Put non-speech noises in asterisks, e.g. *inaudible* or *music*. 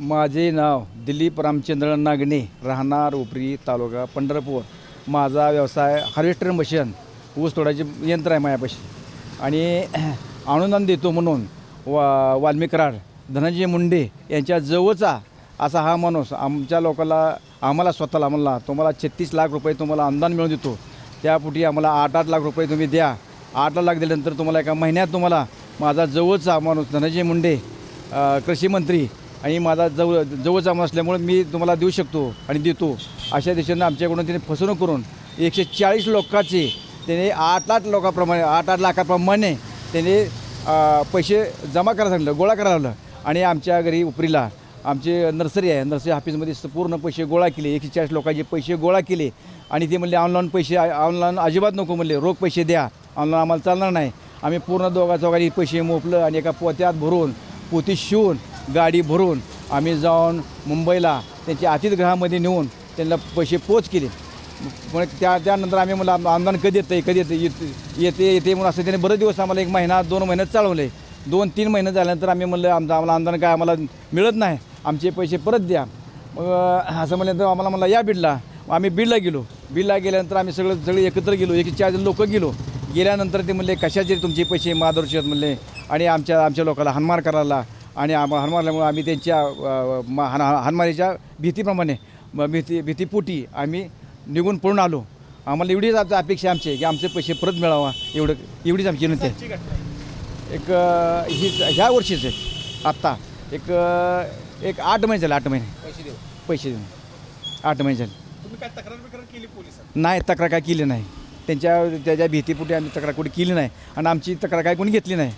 माझे नाव दिलीप रामचंद्र नागणे राहणार उपरी तालुका पंढरपूर. माझा व्यवसाय हार्वेस्टर मशीन ऊस तोडायचे यंत्र आहे माझ्यापाशी. आणि *clears throat* अनुदान देतो म्हणून वा वाल्मिकराड धनंजय मुंडे यांच्या जवळचा असा हा माणूस आमच्या लोकांना आम्हाला स्वतःला म्हणला तुम्हाला छत्तीस लाख रुपये तुम्हाला अनुदान मिळून देतो. त्यापुटी आम्हाला आठ आठ लाख रुपये तुम्ही द्या. आठ लाख दिल्यानंतर तुम्हाला एका महिन्यात तुम्हाला माझा जवळचा माणूस धनंजय मुंडे कृषी मंत्री आणि माझा जवळ जवळचा माणूस असल्यामुळे मी तुम्हाला देऊ शकतो आणि देतो. अशा दिशेनं आमच्याकडून त्याने फसवणूक करून एकशे चाळीस लोकांचे त्याने आठ आठ लोकांप्रमाणे आठ आठ लाखाप्रमाणे त्याने पैसे जमा करायला सांगितलं गोळा करायला लावलं. आणि आमच्या घरी उपरीला आमचे नर्सरी आहे नर्सरी ऑफिसमध्ये पूर्ण पैसे गोळा केले एकशे चाळीस लोकांचे पैसे गोळा केले. आणि ते म्हणले ऑनलाईन पैसे ऑनलाईन अजिबात नको म्हणले रोख पैसे द्या ऑनलाईन आम्हाला चालणार नाही. आम्ही पूर्ण दोघा चौघांनी पैसे मोपलं आणि एका पोत्यात भरून पोती शिवून गाडी भरून आम्ही जाऊन मुंबईला त्यांच्या अतिथगृहामध्ये नेऊन त्यांना पैसे पोच केले. मग त्या त्यानंतर आम्ही मला आमदार कधी येतं कधी येतं येते येते येते म्हणून असं त्याने बरेच दिवस आम्हाला एक महिना दोन महिन्यात चालवले. दोन तीन महिने झाल्यानंतर आम्ही म्हणलं आमचं आम्हाला अनुदान काय आम्हाला मिळत नाही. आमचे पैसे परत द्या. मग असं म्हणल्यानंतर आम्हाला म्हणलं या बीडला. आम्ही बीडला गेलो. बीडला गेल्यानंतर आम्ही सगळं सगळे एकत्र गेलो. एक चार लोक गेलो. गेल्यानंतर ते म्हणले कशाचे तुमचे पैसे? माधुरशी आहेत म्हणले. आणि आमच्या आमच्या लोकाला हनुमान करायला. आणि आम हानमारल्यामुळे आम्ही त्यांच्या हान हानमारीच्या भीतीप्रमाणे भीती भीतीपोटी आम्ही निघून पळून आलो. आम्हाला एवढीच आता अपेक्षा आमची आहे की आमचे पैसे परत मिळावा एवढं एवढीच आमची विनंती आहे. एक ही ह्या वर्षीच आहे आत्ता. एक एक आठ महिने झाले आठ महिने. पैसे देऊ पैसे देऊन. आठ महिने झाले. नाही तक्रार काय केली नाही. त्यांच्या त्याच्या भीतीपोटी आम्ही तक्रार कोणी केली नाही. आणि आमची तक्रार काय कोणी घेतली नाही.